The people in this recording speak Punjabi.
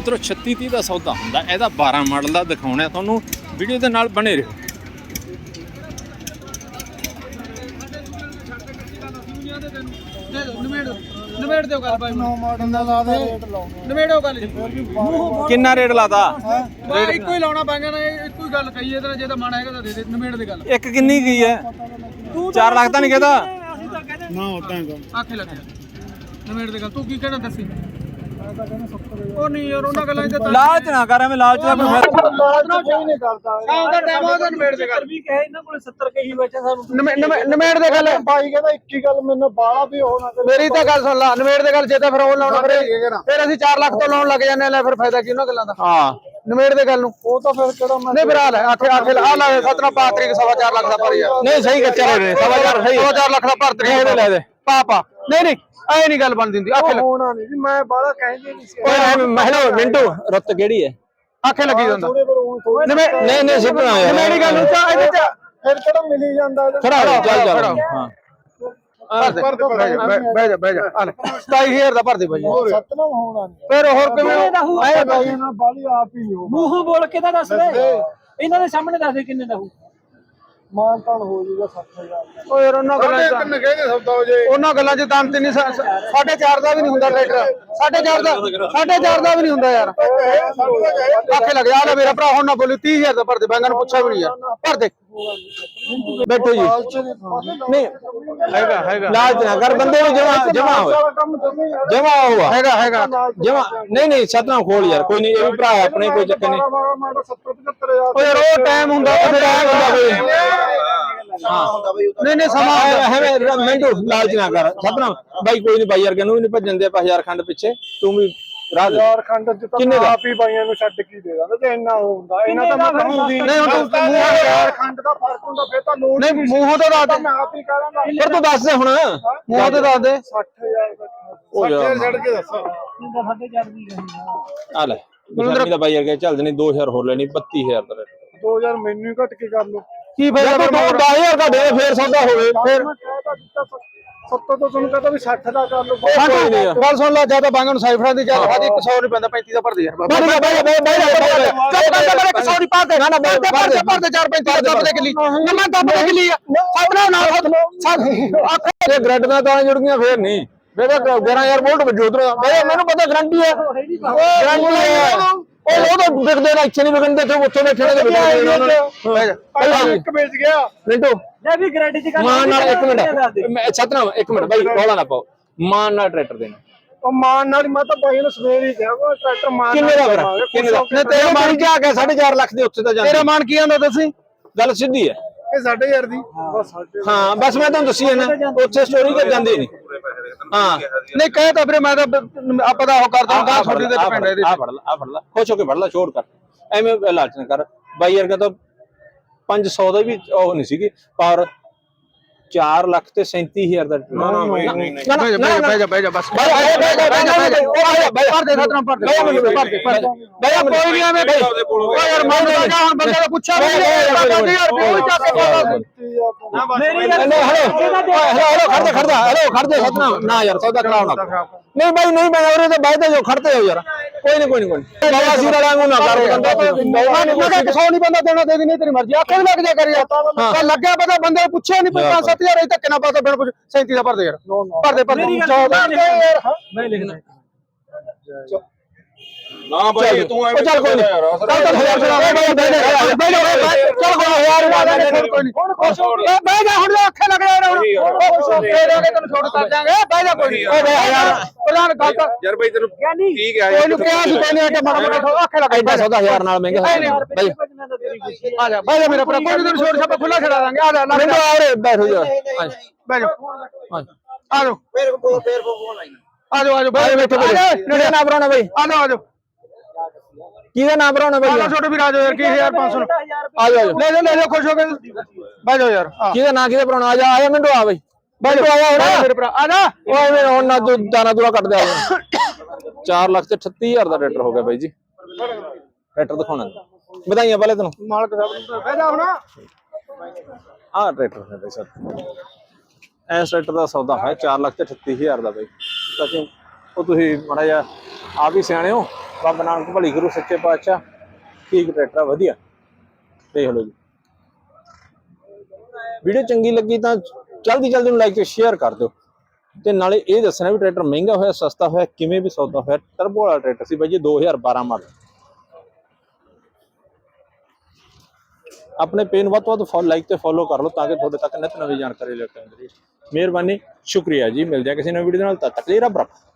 ਮਿੱਤਰੋ 36 30 ਦਾ ਸੌਦਾ ਹੁੰਦਾ। ਇਹਦਾ 12 ਮਾਡਲ ਦਾ ਦਿਖਾਉਣਾ ਤੁਹਾਨੂੰ। ਵੀਡੀਓ ਦੇ ਨਾਲ ਬਣੇ ਰਹੋ। ਦਿਓ ਗੱਲ ਨੌ ਮਾਡਲ ਦਾ ਲਾ ਦੇ ਗੱਲ ਕਿੰਨਾ ਰੇਟ ਲਾਦਾ? ਬਾ ਇੱਕੋ ਹੀ ਲਾਉਣਾ ਪੈਂਗਾ ਨਾ ਇੱਕੋ ਹੀ ਗੱਲ ਕਹੀਏ ਤੇ ਜੇ ਤਾਂ ਮਨ ਹੈਗਾ ਤਾਂ ਦੇ ਦੇ ਨਿਬੇੜ ਦੇ ਗੱਲ। ਇੱਕ ਕਿੰਨੀ ਗਈ ਹੈ? 4 ਲੱਖ ਤਾਂ ਨਹੀਂ ਕਹਦਾ? ਨਾ ਉਦਾਂ ਹੀ ਆਖੇ ਲੱਗ। ਜਾ ਨਿਬੇੜ ਦੇ ਗੱਲ ਤੂੰ ਕੀ ਕਹਿਣਾ ਦੱਸੀ? ਉਹ ਨਹੀਂ ਯਾਰ ਉਹਨਾਂ ਗੱਲਾਂ 'ਚ ਤਾਂ ਲਾਲਚ ਨਾ ਕਰ ਐਵੇਂ ਲਾਲਚ ਦਾ ਕੋਈ ਫਾਇਦਾ ਲਾਲਚ ਕੋਈ ਨਹੀਂ। ਕਰਦਾ ਸ਼ਾਮ ਦਾ ਟਾਈਮ ਉਹਦਾ ਨਿਬੇੜ ਦੇ ਗੱਲ ਵੀ ਕਹੇ ਇਹਨਾਂ ਕੋਲੇ 70 ਕਹੀ ਬੈਠੇ ਸਾਨੂੰ। ਨਿਬੇ- ਨਿਬੇ- ਨਿਬੇੜ ਦੇ ਗੱਲ ਬਾਈ ਕਹਿੰਦਾ ਇੱਕ ਹੀ ਗੱਲ ਮੈਨੂੰ ਬਾਲਾ ਵੀ ਹੋਣਾ ਤੇ ਮੇਰੀ ਤਾਂ ਗੱਲ ਸੁਣ ਲਾ ਨਿਬੇੜ ਦੇ ਗੱਲ ਜੇ ਤਾਂ ਫਿਰ ਉਹ ਲਾਉਣਾ ਫਿਰ ਫਿਰ ਅਸੀਂ 4 ਲੱਖ ਤੋਂ ਲਾਉਣ ਲੱਗ ਜਾਂਦੇ ਆ ਲੈ ਫਿਰ ਫਾਇਦਾ ਕੀ ਉਹਨਾਂ ਗੱਲਾਂ ਦਾ? ਹਾਂ। ਨਿਬੇੜ ਦੇ ਗੱਲ ਨੂੰ। ਉਹ ਤਾਂ ਫਿਰ ਕਿਹੜਾ ਮੈਂ ਨਹੀਂ ਫਿਰ ਆ ਲੈ ਆਖੇ ਆਖੇ ਆ ਲੈ ਸਤਨਾ ਪਾ ਤਰੀਕ ਸਵਾ ਚਾਰ ਲੱਖ ਦਾ ਭਰ ਯਾਰ ਨਹੀਂ ਸਹੀ ਕੱਚਾ ਰੇਟ ਸਵਾ ਚਾਰ ਸਹੀ ਸਵਾ ਚਾਰ ਲੱਖ ਦਾ ਭਰ ਤਰੀਕ ਲੈ ਦੇ। ਪਾ ਪਾ। ਨਹੀਂ ਨਹੀਂ ਐ ਨਹੀਂ ਗੱਲ ਬਣਦੀ ਹੁੰਦੀ ਆਖੇ ਲੱਗ- ਹੋਣਾ ਨਹੀਂ ਜੀ ਮੈਂ ਬਾਲਾ ਕਹਿੰਦੀ ਨਹੀਂ ਸੀ। ਓਏ ਮਹਿਲੋ ਮਿੰਟੂ ਰੁੱਤ ਕਿਹੜੀ ਹੈ ਆਖੇ ਲੱਗੀ ਜਾਂਦਾ। ਥੋੜੇ ਪਰ ਉਹ ਥੋੜੇ ਨਿਬੇੜ ਨਹੀਂ ਨਹੀਂ ਸਿੱਧਾ ਯਾਰ ਨਿਬੇੜੀ ਗੱਲ ਨੂੰ ਤਾਂ ਇਹਦੇ ਚ ਫਿਰ ਕਿਹੜਾ ਮਿਲੀ ਜਾਂਦਾ ਇਹਦਾ ਖੜਾ ਹੋ ਚੱਲ ਚੱਲ ਖੜਾ। ਹਾਂ ਭਰ ਦੇ ਬਹਿ ਜਾ ਬਹਿ ਜਾ ਬਹਿ ਜਾ। ਆ ਲੈ 27000 ਦਾ ਭਰ ਦੇ ਬਾਈ ਸਤਨਾਮ ਹੋਣਾ ਨਹੀਂ ਫਿਰ ਹੋਰ ਕਿਵੇਂ ਐ ਬਾਈ ਨਾ ਬਾਲੀ ਆਪ ਹੀ ਹੋ। ਮੂੰਹੋਂ ਬੋਲ ਕੇ ਤਾਂ ਦੱਸ ਦੇ। ਇਹਨਾਂ ਦੇ ਸਾਹਮਣੇ ਦੱਸ ਦੇ ਕਿੰਨੇ ਦਾ ਹੋਊ ਮਾਨ ਤਾਲ ਹੋ ਜੂਗਾ 60000 ਦਾ। ਓ ਯਾਰ ਉਹਨਾਂ ਗੱਲਾਂ ਚ ਕਿੰਨੇ ਕਹਿੰਦੇ ਸੌਦਾ ਹੋ ਜੇ। ਉਹਨਾਂ ਗੱਲਾਂ ਚ ਦਮ ਤੇ ਨਹੀਂ ਸਾ- ਸਾ- ਸਾਢੇ ਚਾਰ ਦਾ ਵੀ ਨਹੀਂ ਹੁੰਦਾ ਟਰੈਕਟਰ। ਸਾਢੇ ਚਾਰ ਦਾ ਸਾਢੇ ਚਾਰ ਦਾ ਵੀ ਨਹੀਂ ਹੁੰਦਾ ਯਾਰ। ਆਖੇ ਲੱਗ ਜਾ ਲੈ ਮੇਰਾ ਭਰਾ ਹੁਣ ਨਾ ਬੋਲੀ 30000 ਦਾ ਭਰ ਦੇ ਬੈਂਗਨ ਪੁੱਛਿਆ ਵੀ ਨਹੀਂ ਯਾਰ। ਭਰ ਦੇ। ਬੈਠੋ ਜੀ। ਲਾਲਚ ਨਹੀਂ ਖਾਂਦੇ ਨਹੀਂ ਹੈਗਾ ਹੈਗਾ। ਲਾਲਚ ਨਾ ਕਰ ਬੰਦੇ ਨੂੰ ਜਮਾ ਜਮਾ ਹੋਵੇ ਸਾਰਾ ਕੰਮ ਜਮੇ ਯਾਰ ਜਮਾ ਹੋਆ ਹੈਗਾ ਹੈਗਾ। ਜਮਾ ਨਹੀਂ ਨਹੀਂ ਸਤਨਾਮ ਖੋਲ ਯਾਰ ਕੋਈ ਨਹੀਂ ਇਹ ਵੀ ਭਰਾ ਹੈ ਆਪਣੇ ਕੋਈ ਚੱਕਰ ਨਹੀਂ। ਮਾੜਾ ਮਾੜਾ 70 75000 ਓ ਯਾਰ ਉਹ ਟਾਈਮ ਹੁੰਦਾ ਉਹ ਫਿਰ ਐਂ ਹੁੰਦਾ ਕੋਈ ਨਹੀਂ ਨਹੀਂ ਸਮਾਂ। ਐਵੇਂ ਮਿੰਟੂ ਲਾਲਚ ਨਾ ਕਰ। ਸਤਨਾਮ ਬਾਈ ਕੋਈ ਨਹੀਂ ਬਾਈ ਯਾਰ ਨੂੰ ਵੀ ਨਹੀਂ ਭੱਜਣ ਦੇ ਆਪਾਂ ਹਜ਼ਾਰ ਖੰਡ ਪਿੱਛੇ। ਤੂੰ ਵੀ ਰਾਹ ਦੇ। ਯਾਰ ਖੰਡ ਚ ਤਾਂ? ਆਪ ਹੀ ਬਾਈਆਂ ਨੂੰ ਛੱਡ ਕੇ ਦੇ ਦਾਂਗਾ ਤੇ ਇੰਨਾ ਹੁੰਦਾ। ਇਹਨਾਂ ਤਾਂ ਮੈਂ ਕਹੂੰਗੀ ਨਹੀਂ, ਹੁਣ ਤੂੰ ਮੂੰਹ ਯਾਰ ਯਾਰ ਖੰਡ ਦਾ ਫ਼ਰਕ ਹੁੰਦਾ ਫੇਰ ਤਾਂ ਲੋੜ ਨਹੀਂ ਮੂੰਹੋਂ ਤਾਂ ਦੱਸ ਦੇ। ਮੈਂ ਆਪ ਹੀ ਕਹਾਂਗਾ ਪਰ ਤੂੰ ਦੱਸ ਦੇ ਹੁਣ। ਮੂੰਹੋਂ ਤਾਂ ਦੱਸ ਦੇ। 60000 ਦਾ ਹੋ ਜਾ ਛੱਡ ਕੇ ਦੱਸੋ। ਸਾਡੇ ਜੜ ਦੀ ਗਈ ਆ। ਲੈ। ਦਾ ਬਾਈ ਯਾਰ ਕੇ ਚੱਲ ਜਣੀ 2000 ਹੋਰ ਲੈਣੀ 32000 ਦਾ ਰੇਟ 2000 ਮੈਨੂੰ ਹੀ ਘੱਟ ਕੇ ਕਰ ਲਓ। ਕੀ ਫਾਇਦਾ ਤੂੰ 10000 ਦਾ ਦੇ ਫੇਰ ਸੌਦਾ ਹੋਵੇ ਫਿਰ। ਮੈਂ ਕਹਿਤਾ ਦਿੱਤਾ 70 ਤੋਂ ਤੁਹਾਨੂੰ ਕਹਤਾ ਵੀ 60 ਦਾ ਕਰ ਲਓ। ਕੋਈ ਨਹੀਂ ਯਾਰ। ਗੱਲ ਸੁਣ ਲੈ ਜ਼ਿਆਦਾ ਬਾਂਗਨ ਨੂੰ ਸਾਈਫਰਾਂ ਦੀ ਜ਼ਿਆਦਾ ਸਾਡੀ 100 ਨਹੀਂ ਪੈਂਦਾ 35 ਦਾ ਭਰਦੇ ਯਾਰ ਬਾਈ ਬਾਈ ਬਾਈ ਬਾਈ ਚੱਪ ਕਰ ਮੇਰੇ 100 ਨਹੀਂ ਪਾਦੇ ਨਾ ਨਾ ਭਰਦੇ ਭਰਦੇ 4 35 ਦਾ ਦੱਬ ਦੇ ਕਿੱਲੀ। ਨਾ ਮੈਂ ਦੱਬ ਦੇ ਕਿੱਲੀ ਸਾਬਣਾ ਨਾਲ ਹੱਥ ਤੇ ਗ੍ਰੈਡ ਨਾਲ ਤਾਂ ਜੁੜ ਗਈਆਂ ਫੇਰ ਨਹੀਂ। ਤਾਂ 11000 ਵੋਲਟ ਵੱਜੂ ਉਧਰ ਬਾਈ ਮੈਨੂੰ ਪਤਾ ਗਰੰਟੀ ਹੈ ਗਰੰਟੀ ਹੈ ਉਹ ਉਹ ਤਾਂ ਵਿਕਦੇ ਨਾ ਇੱਥੇ ਨਹੀਂ ਵਿਕਣਦੇ ਤੇ ਉੱਥੇ ਬੈਠੇ ਨੇ ਤੇ ਵਿਕਦੇ ਨੇ। ਉਹਨਾਂ ਨੇ ਪਹਿਲਾਂ ਇੱਕ ਵੇਚ ਗਿਆ ਮਿੰਟੂ। ਲੈ ਵੀ ਗਾਰੰਟੀ ਚ ਮਾਨ ਨਾਲ ਇੱਕ ਮਿੰਟ। ਮੈਂ ਸਤਨਾਮ ਇੱਕ ਮਿੰਟ ਬਾਈ ਰੌਲਾ ਨਾ ਪਾਓ। ਮਾਨ ਨਾਲ ਟਰੈਕਟਰ ਦੇਣਾ। ਉਹ ਮਾਨ ਨਾਲ ਹੀ ਮੈਂ ਤਾਂ ਬਾਈ ਨੂੰ ਸਵੇਰ ਹੀ ਕਿਹਾ ਉਹ ਟਰੈਕਟਰ ਮਾਨ ਕਿੰਨੇ ਦਾ ਫਿਰ ਕਿੰਨੇ ਦਾ? ਤੇਰਾ ਮਾਨ ਕੀ ਆ? ਗਿਆ 4.5 ਲੱਖ ਦੇ ਉੱਤੇ ਤਾਂ ਤੇਰਾ ਜਾਂਦਾ। ਮਾਨ ਕੀ ਆਂਦਾ ਦੱਸੀ ਗੱਲ ਸਿੱਧੀ ਹੈ। ਇਹ 2500 ਦੀ। ਬਸ ਸਾਡੇ ਹਾਂ ਬਸ ਮੈਂ ਤੁਹਾਨੂੰ ਦੱਸੀ ਨਾ ਉੱਥੇ ਸਟੋਰੀ ਤੇ ਜਾਂਦੇ ਨਹੀਂ ਹਾਂ ਨਹੀਂ ਕਹੇ ਤਾਂ ਵੀਰੇ ਮੈਂ ਤਾਂ ਆਪਾਂ ਦਾ ਉਹ ਕਰਦਾ ਹਾਂ ਛੋਟੀ ਦੇ ਪਿੰਡ ਇਹਦੇ ਆ ਫੜ ਲਾ ਆ ਫੜ ਲਾ। ਖੁਸ਼ ਹੋ ਕੇ ਫੜ ਲਾ ਛੋੜ ਕਰ। ਐਵੇਂ ਲਾਲਚ ਨਾ ਕਰ। ਬਾਈ ਯਾਰ ਤਾਂ 500 ਦਾ ਵੀ ਉਹ ਨਹੀਂ ਸੀਗੀ ਪਰ 4 ਲੱਖ ਤੇ 37000 ਦਾ ਨਾ ਨਾ ਬਹਿ ਜਾ ਬਹਿ ਜਾ ਬਹਿ ਜਾ ਬਸ ਬਾਈ ਆ ਬਈ ਬਈ ਬਈ ਉਹ ਆ ਜਾ ਭਰ ਦੇ ਖਤਰਾ ਭਰ ਦੇ ਮੈਨੂੰ ਭਰ ਦੇ ਭਰ ਦੇ ਬਾਈ ਆ ਕੋਈ ਨਹੀਂ ਐਵੇਂ ਬਾਈ ਓ ਯਾਰ ਮੈਂ ਤਾਂ ਜਾ ਹੁਣ ਬੰਦੇ ਦਾ ਪੁੱਛਿਆ ਵੀ ਨਹੀਂ ਯਾਰ ਕੋਈ ਚੱਕ ਕੇ ਮੇਰੀ ਨਹੀਂ ਹਲੋ ਹਲੋ ਹਲੋ ਖੜਦੇ ਖੜਦਾ ਹਲੋ ਖੜਦੇ ਸਤਨਾ ਨਾ ਯਾਰ ਸੌਦਾ ਕਰਾਉਣਾ ਨਹੀਂ ਬਾਈ ਨਹੀਂ ਮੈਂ ਉਹਰੇ ਤੇ ਬਾਈਦੇ ਜੋ ਖੜਦੇ ਹੋ ਯਾਰ। ਕੋਈ ਨਹੀਂ ਕੋਈ ਨਹੀਂ ਕੋਈ ਨਹੀਂ ਬਾਬਾ ਸੀਰ ਵਾਲਾ ਨੂੰ ਨਾ ਕਰ ਬੰਦਾ ਮੈਂ ਕਿਹਾ ਕਿਸੋ ਨਹੀਂ ਬੰਦਾ ਦੇਣਾ ਦੇ ਨਹੀਂ ਤੇਰੀ ਮਰਜ਼ੀ। ਆਖੇ ਵੀ ਲੱਗ ਜਾ ਕਰ ਯਾਰ। ਤਾਂ ਲੱਗਿਆ ਪਤਾ ਬੰਦੇ ਪੁੱਛਿਆ ਨਹੀਂ 5-7000 ਅਜੇ ਧੱਕੇ ਨਾ ਪਾਤਾ ਬਿਨ ਪੁੱਛ 37 ਦਾ ਭਰ ਦੇ ਯਾਰ। ਭਰ ਦੇ ਭਰ ਦੇ। ਮੈਂ ਲਿਖਣਾ। ਨਾ ਬਾਈ ਤੂੰ ਐਵੇਂ ਚੱਲ ਕੋਈ ਨਹੀਂ। ਚੱਲ ਹਜ਼ਾਰ ਚਲਾ ਬਾਈ ਬਾਈ ਬਾਈ ਚੱਲ ਕੋਈ ਹਜ਼ਾਰ ਕੋਈ ਨਹੀਂ। ਬਹਿ ਜਾ ਹੁਣ ਅੱਖੇ ਲੱਗ ਜਾ ਹੁਣ। ਫੇਰ ਆ ਕੇ ਤੈਨੂੰ ਛੋੜ ਕਰ ਦਿਆਂਗੇ ਬਹਿ ਜਾ ਕੋਈ ਨਹੀਂ। ਓ ਬਹਿ ਯਾਰ ਪ੍ਰਧਾਨ ਗੱਲ ਤਾਂ ਯਾਰ ਬਈ ਤੈਨੂੰ ਠੀਕ ਹੈ ਕੋਈ ਨੂੰ ਕਿਹਾ ਸੀ ਕਹਿੰਦੇ ਆ ਕਿ ਮਾੜਾ ਮਾੜਾ ਅੱਖੇ ਲੱਗ ਐਡਾ ਸੌਦਾ ਹਜ਼ਾਰ ਨਾਲ ਮਹਿੰਗਾ ਬਾਈ। ਆ ਜਾ ਬਹਿ ਜਾ ਮੇਰਾ ਭਰਾ ਕੋਈ ਨੀ ਤੈਨੂੰ ਛੋੜ ਛਾਪਾ ਖੁੱਲਾ ਛੜਾ ਦਾਂਗੇ। ਆ ਜਾ ਲੱਗ ਮੈਨੂੰ ਜਾ। ਆਰੇ ਬੈਠੋ ਜਾ। ਬਹਿ ਜਾ। ਆ ਜਾ। ਫੇਰ ਫੇਰ ਫੇਰ ਫੋਨ ਲਾਈ ਆ ਜਾ ਆ ਜਾ ਬਾਈ ਬੈਠੋ ਕਿਹਦਾ ਨਾਮ ਭਰਾਉਣਾ ਬਾਈ। ਆ ਜਾ ਆ ਜਾ। ਕਿਹਦਾ ਨਾਮ ਭਰਾਉਣਾ ਆ ਬਾਈ ਜਾ ਛੋਟੇ ਵੀਰ ਆ ਜਾ ਯਾਰ ਕੀ 1500 ਆ ਜਾ ਲੈ ਜਾ ਲੈ ਜਾ ਖੁਸ਼ ਹੋ ਕੇ ਬਹਿ ਜਾ ਯਾਰ ਆ ਕਿਹਦਾ ਨਾਂ ਕਿਹਦਾ ਭਰਾਉਣਾ? ਆ ਜਾ ਆ ਜਾ ਮਿੰਟੂ ਆ ਬਾਈ। ਮਿੰਟੂ ਆ ਜਾ ਹੁਣ ਮੇਰੇ ਭਰਾ ਆ ਜਾ। ਓਏ ਮੇਰੇ ਹੁਣ ਨਾ ਤੂੰ ਦਾਣਾ ਦੂਰਾ ਕੱਟ ਦੇ ਆ। 4 ਲੱਖ ਤੇ 38000 ਦਾ ਟਰੈਕਟਰ ਹੋ ਗਿਆ ਬਾਈ ਜੀ। ਟਰੈਕਟਰ ਦਿਖਾਉਣਾ। ਵਧਾਈਆਂ ਪਹਿਲੇ ਤੈਨੂੰ। ਮਾਲਕ ਸਾਹਿਬ ਨੂੰ ਬਹਿ ਜਾ ਹੁਣ। ਆਹ ਟਰੈਕਟਰ ਹੈ ਬਾਈ ਸਰ। ਐਸ ਟਰੈਕਟਰ ਦਾ ਸੌਦਾ ਹੈ 4 ਲੱਖ ਤੇ 38000 ਦਾ ਬਾਈ। ਤਾਂ ਕਿ ਉਹ ਤੁਸੀਂ ਮਾੜਾ ਜਿਹਾ ਆਪ ਹੀ ਸਿਆਣੇ ਹੋ? ਬਾਬਾ ਨਾਨਕ ਭਲੀ ਗੁਰੂ, ਸੱਚੇ ਪਾਤਸ਼ਾਹ, ਠੀਕ ਟਰੈਕਟਰ ਵਧੀਆ। ਦੇਖ ਲਓ ਜੀ। ਵੀਡੀਓ ਚੰਗੀ ਲੱਗੀ ਤਾਂ ਜਲਦੀ ਜਲਦੀ ਨੂੰ ਲਾਈਕ ਤੇ ਸ਼ੇਅਰ ਕਰ ਦਿਓ। ਤੇ ਨਾਲੇ ਇਹ ਦੱਸਣਾ ਵੀ ਟਰੈਕਟਰ ਮਹਿੰਗਾ ਹੋਇਆ, ਸਸਤਾ ਹੋਇਆ, ਕਿਵੇਂ ਵੀ ਸੌਦਾ ਹੋਇਆ ਟਰਬੋ ਵਾਲਾ ਟਰੈਕਟਰ ਸੀ ਬਾਈ ਜੀ 2012 ਮਾਡਲ ਆਪਣੇ ਪੇਜ ਨੂੰ ਵੱਧ ਤੋਂ ਵੱਧ ਫੋਲੋ ਲਾਈਕ ਤੇ ਫੋਲੋ ਕਰ ਲਓ ਤਾਂ ਕਿ ਤੁਹਾਡੇ ਤੱਕ ਨਿਤ ਨਵੀਂ ਜਾਣਕਾਰੀ ਲੈ ਕੇ ਆਉਂਦੀ ਰਹੇ। ਮਿਹਰਬਾਨੀ, ਸ਼ੁਕਰੀਆ ਜੀ। ਮਿਲ ਜਾ ਕਿਸੇ ਨਵੀਂ ਵੀਡੀਓ ਨਾਲ, ਤਦ ਤੱਕ ਲਈ ਰੱਬ ਰੱਖਾ।